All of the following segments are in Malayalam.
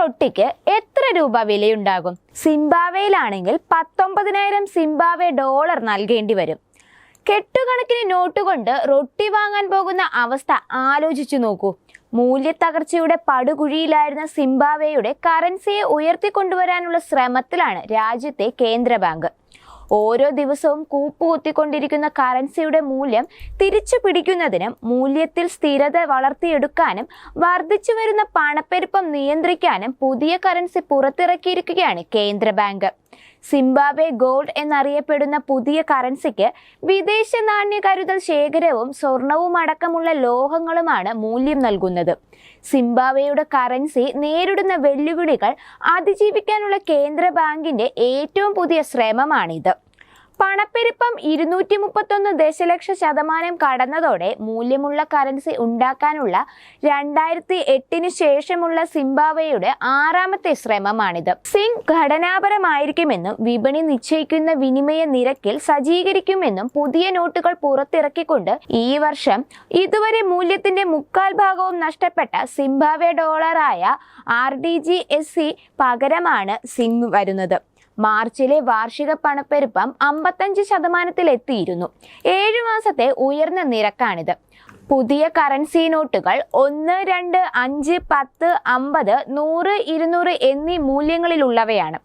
റൊട്ടിക്ക് എത്ര രൂപ വിലയുണ്ടാകും? സിംബാവേയിലാണെങ്കിൽ പത്തൊമ്പതിനായിരം സിംബാവെ ഡോളർ നൽകേണ്ടി വരും. കെട്ടുകണക്കിന് നോട്ട് കൊണ്ട് റൊട്ടി വാങ്ങാൻ പോകുന്ന അവസ്ഥ ആലോചിച്ചു നോക്കൂ. മൂല്യത്തകർച്ചയുടെ പടുകുഴിയിലായിരുന്ന സിംബാവേയുടെ കറൻസിയെ ഉയർത്തിക്കൊണ്ടുവരാനുള്ള ശ്രമത്തിലാണ് രാജ്യത്തെ കേന്ദ്ര ബാങ്ക് ഓരോ ദിവസവും കൂപ്പുകുത്തിക്കൊണ്ടിരിക്കുന്ന കറൻസിയുടെ മൂല്യം തിരിച്ചു പിടിക്കുന്നതിനും മൂല്യത്തിൽ സ്ഥിരത വളർത്തിയെടുക്കാനും വർദ്ധിച്ചു വരുന്ന പണപ്പെരുപ്പം നിയന്ത്രിക്കാനും പുതിയ കറൻസി പുറത്തിറക്കിയിരിക്കുകയാണ് കേന്ദ്ര ബാങ്ക്. സിംബാബ്വെ ഗോൾഡ് എന്നറിയപ്പെടുന്ന പുതിയ കറൻസിക്ക് വിദേശ നാണ്യ കരുതൽ ശേഖരവും സ്വർണവും അടക്കമുള്ള ലോഹങ്ങളുമാണ് മൂല്യം നൽകുന്നത്. സിംബാബ്വെയുടെ കറൻസി നേരിടുന്ന വെല്ലുവിളികൾ അതിജീവിക്കാനുള്ള കേന്ദ്ര ബാങ്കിന്റെ ഏറ്റവും പുതിയ ശ്രമമാണിത്. പണപ്പെരുപ്പം ഇരുന്നൂറ്റി മുപ്പത്തൊന്ന് ദശലക്ഷ ശതമാനം കടന്നതോടെ മൂല്യമുള്ള കറൻസി ഉണ്ടാക്കാനുള്ള രണ്ടായിരത്തി എട്ടിന് ശേഷമുള്ള സിംബാവയുടെ ആറാമത്തെ ശ്രമമാണിത്. സിംഗ് ഘടനാപരമായിരിക്കുമെന്നും വിപണി നിശ്ചയിക്കുന്ന വിനിമയ നിരക്കിൽ സജ്ജീകരിക്കുമെന്നും പുതിയ നോട്ടുകൾ പുറത്തിറക്കിക്കൊണ്ട് ഈ വർഷം ഇതുവരെ മൂല്യത്തിന്റെ മുക്കാൽ ഭാഗവും നഷ്ടപ്പെട്ട സിംബാബ്വെ ഡോളറായ R D G S C പകരമാണ് സിംഗ് വരുന്നത്. മാർച്ചിലെ വാർഷിക പണപ്പെരുപ്പം അമ്പത്തഞ്ച് ശതമാനത്തിലെത്തിയിരുന്നു. ഏഴു മാസത്തെ ഉയർന്ന നിരക്കാണിത്. പുതിയ കറൻസി നോട്ടുകൾ ഒന്ന് രണ്ട് അഞ്ച് പത്ത് അമ്പത് നൂറ് ഇരുന്നൂറ് എന്നീ മൂല്യങ്ങളിലുള്ളവയാണ്.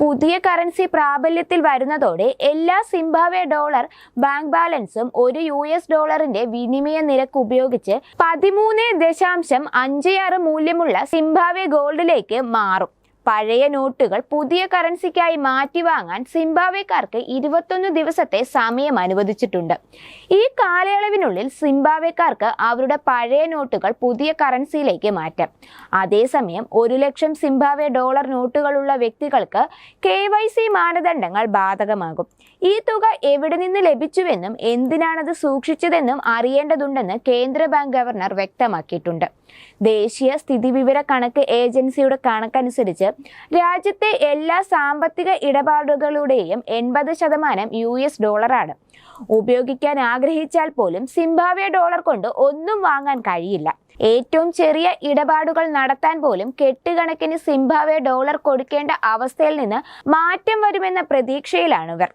പുതിയ കറൻസി പ്രാബല്യത്തിൽ വരുന്നതോടെ എല്ലാ സിംബാബ്വെ ഡോളർ ബാങ്ക് ബാലൻസും ഒരു യു എസ് ഡോളറിന്റെ വിനിമയ നിരക്ക് ഉപയോഗിച്ച് പതിമൂന്ന് ദശാംശം അഞ്ച് ആറ് മൂല്യമുള്ള സിംബാബ്വെ ഗോൾഡിലേക്ക് മാറും. പഴയ നോട്ടുകൾ പുതിയ കറൻസിക്കായി മാറ്റി വാങ്ങാൻ സിംബാബ്വേക്കാർക്ക് ഇരുപത്തൊന്ന് ദിവസത്തെ സമയം അനുവദിച്ചിട്ടുണ്ട്. ഈ കാലയളവിനുള്ളിൽ സിംബാബ്വേക്കാർക്ക് അവരുടെ പഴയ നോട്ടുകൾ പുതിയ കറൻസിയിലേക്ക് മാറ്റാം. അതേസമയം ഒരു ലക്ഷം സിംബാബ്വെ ഡോളർ നോട്ടുകളുള്ള വ്യക്തികൾക്ക് കെ വൈ സി മാനദണ്ഡങ്ങൾ ബാധകമാകും. ഈ തുക എവിടെ നിന്ന് ലഭിച്ചുവെന്നും എന്തിനാണത് സൂക്ഷിച്ചതെന്നും അറിയേണ്ടതുണ്ടെന്ന് കേന്ദ്ര ബാങ്ക് ഗവർണർ വ്യക്തമാക്കിയിട്ടുണ്ട്. ദേശീയ സ്ഥിതിവിവര കണക്ക് ഏജൻസിയുടെ കണക്കനുസരിച്ച് രാജ്യത്തെ എല്ലാ സാമ്പത്തിക ഇടപാടുകളുടെയും എൺപത് ശതമാനം യു എസ് ഡോളറാണ്. ഉപയോഗിക്കാൻ ആഗ്രഹിച്ചാൽ പോലും സിംബാബ്വെ ഡോളർ കൊണ്ട് ഒന്നും വാങ്ങാൻ കഴിയില്ല. ഏറ്റവും ചെറിയ ഇടപാടുകൾ നടത്താൻ പോലും കെട്ടുകണക്കിന് സിംബാബ്വെ ഡോളർ കൊടുക്കേണ്ട അവസ്ഥയിൽ നിന്ന് മാറ്റം വരുമെന്ന പ്രതീക്ഷയിലാണ് ഇവർ.